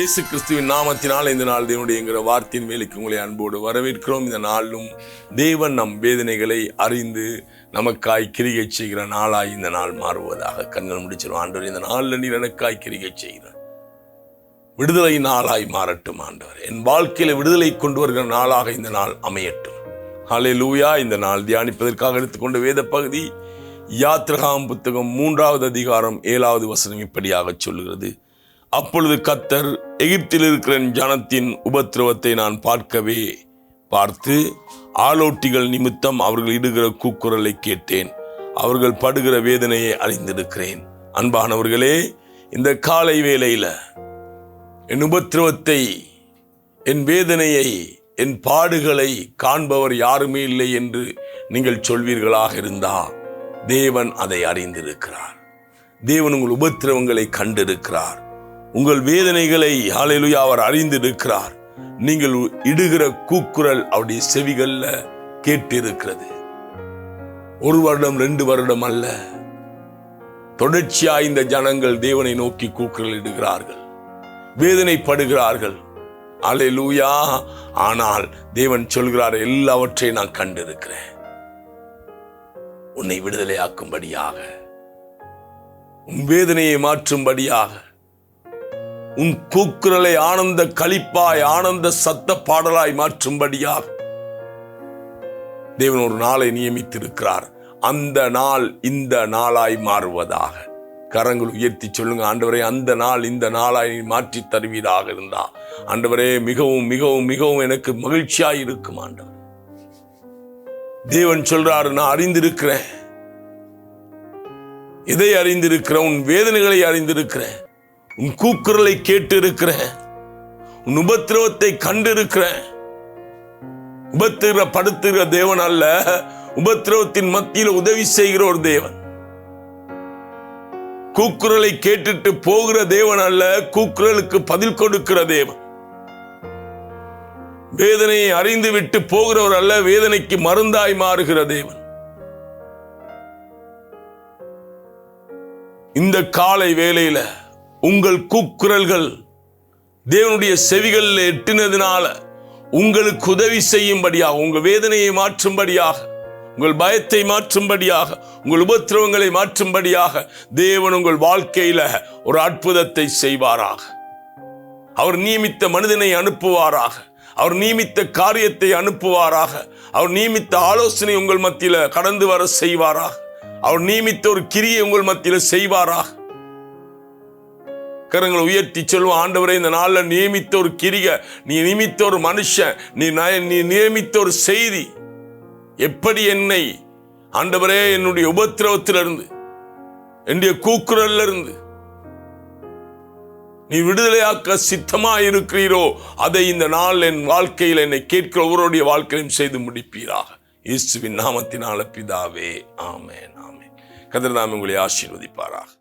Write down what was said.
இயேசு கிறிஸ்துவின் நாமத்தினால் இந்த நாள் தேவனுடைய என்கிற வார்த்தையின் மேலுக்கு உங்களை அன்போடு வரவேற்கிறோம். இந்த நாளும் தேவன் நம் வேதனைகளை அறிந்து நமக்காய் கிரிகை செய்கிற நாளாய் இந்த நாள் மாறுவதாக கண்கள் முடிச்சிடும் ஆண்டவர் இந்த நாளில் நீர் எனக்காய் கிரிகை செய்கிறார். விடுதலை நாளாய் மாறட்டும் ஆண்டவர். என் வாழ்க்கையில விடுதலை கொண்டு வருகிற நாளாக இந்த நாள் அமையட்டும். ஹலே லூயா இந்த நாள் தியானிப்பதற்காக எடுத்துக்கொண்ட வேத பகுதி யாத்ரகாம் புத்தகம் மூன்றாவது அதிகாரம் ஏழாவது வசனம் இப்படியாக சொல்கிறது அப்பொழுது கத்தர் எகிப்தில் இருக்கிற என் ஜனத்தின் உபத்திரவத்தை நான் பார்க்கவே பார்த்து ஆலோட்டிகள் நிமித்தம் அவர்கள் இடுகிற கூக்குரலை கேட்டேன். அவர்கள் படுகிற வேதனையை அறிந்திருக்கிறேன் அன்பானவர்களே இந்த காலை வேளையில் என் உபத்திரவத்தை என் வேதனையை என் பாடுகளை காண்பவர் யாருமே இல்லை என்று நீங்கள் சொல்வீர்களாக இருந்தா தேவன் அதை அறிந்திருக்கிறார். தேவன் உங்கள் உபத்திரவங்களை கண்டிருக்கிறார். உங்கள் வேதனைகளை ஹalleluya அவர் அறிந்திருக்கிறார். நீங்கள் இடுகிற கூக்குரல் அவருடைய செவிகள்ல கேட்டிருக்கிறது. ஒரு வருடம் ரெண்டு வருடம் அல்ல. தொடர்ச்சியா இந்த ஜனங்கள் தேவனை நோக்கி கூக்குரல் இடுகிறார்கள். வேதனைப்படுகிறார்கள். அலையூயா ஆனால் தேவன் சொல்கிறார் எல்லாவற்றையும் நான் கண்டிருக்கிறேன். உன்னை விடுதலையாக்கும்படியாக உன் வேதனையை மாற்றும்படியாக. உன் கூக்குரலை ஆனந்த கழிப்பாய் ஆனந்த சத்த பாடலாய் மாற்றும்படியாக தேவன் ஒரு நாளை நியமித்திருக்கிறார். அந்த நாள் இந்த நாளாய் மாறுவதாக. கரங்கள் உயர்த்தி சொல்லுங்க ஆண்டவரே அந்த நாள் இந்த நாளாய் மாற்றி தருவீராக இருந்தா. ஆண்டவரே மிகவும் மிகவும் மிகவும் எனக்கு மகிழ்ச்சியாய் இருக்கும் ஆண்டவர். தேவன் சொல்றாரு நான் அறிந்திருக்கிறேன். எதை அறிந்திருக்கிறேன்? உன் வேதனைகளை அறிந்திருக்கிறேன். உன் கூக்குரலை கேட்டு இருக்கிறேன் உன் உபத்திரவத்தை கண்டிருக்கிறேன். உபத்திர படுத்துகிற தேவன் அல்ல உபத்திரவத்தின் மத்தியில் உதவி செய்கிற ஒரு தேவன். கூக்குரலை கேட்டுட்டு போகிற தேவன் அல்ல கூக்குரலுக்கு பதில் கொடுக்கிற தேவன். வேதனையை அறிந்து விட்டு போகிறவர் அல்ல வேதனைக்கு மருந்தாய் மாறுகிற தேவன். இந்த காலை வேலையில உங்கள் கூக்குரல்கள் தேவனுடைய செவிகளில் எட்டினதுனால உங்களுக்கு உதவி செய்யும்படியாக உங்கள் வேதனையை மாற்றும்படியாக உங்கள் பயத்தை மாற்றும்படியாக உங்கள் உபத்திரவங்களை மாற்றும்படியாக தேவன் உங்கள் வாழ்க்கையில ஒரு அற்புதத்தை செய்வாராக. அவர் நியமித்த மனிதனை அனுப்புவாராக. அவர் நியமித்த காரியத்தை அனுப்புவாராக. அவர் நியமித்த ஆலோசனை உங்கள் மத்தியில கடந்து வர செய்வாராக. அவர் நியமித்த ஒரு கிரியை உங்கள் மத்தியில செய்வாராக. கரங்களை உயர்த்தி சொல்லுவோம் ஆண்டவரை இந்த நாளில் நியமித்த ஒரு கிரிக நீ நியமித்த ஒரு மனுஷன் நீ நீ நியமித்த ஒரு செய்தி. எப்படி என்னை ஆண்டவரே என்னுடைய உபத்திரவத்திலிருந்து என்னுடைய கூக்குரல்ல இருந்து நீ விடுதலையாக்க சித்தமா இருக்கிறீரோ அதை இந்த நாள் என் வாழ்க்கையில் என்னை கேட்கிற ஒவ்வொருடைய வாழ்க்கையிலும் செய்து முடிப்பீராக. இயேசுவின் நாமத்தினால பிதாவே. ஆமேன் ஆமென். கதிர் உங்களை ஆசீர்வதிப்பாராக.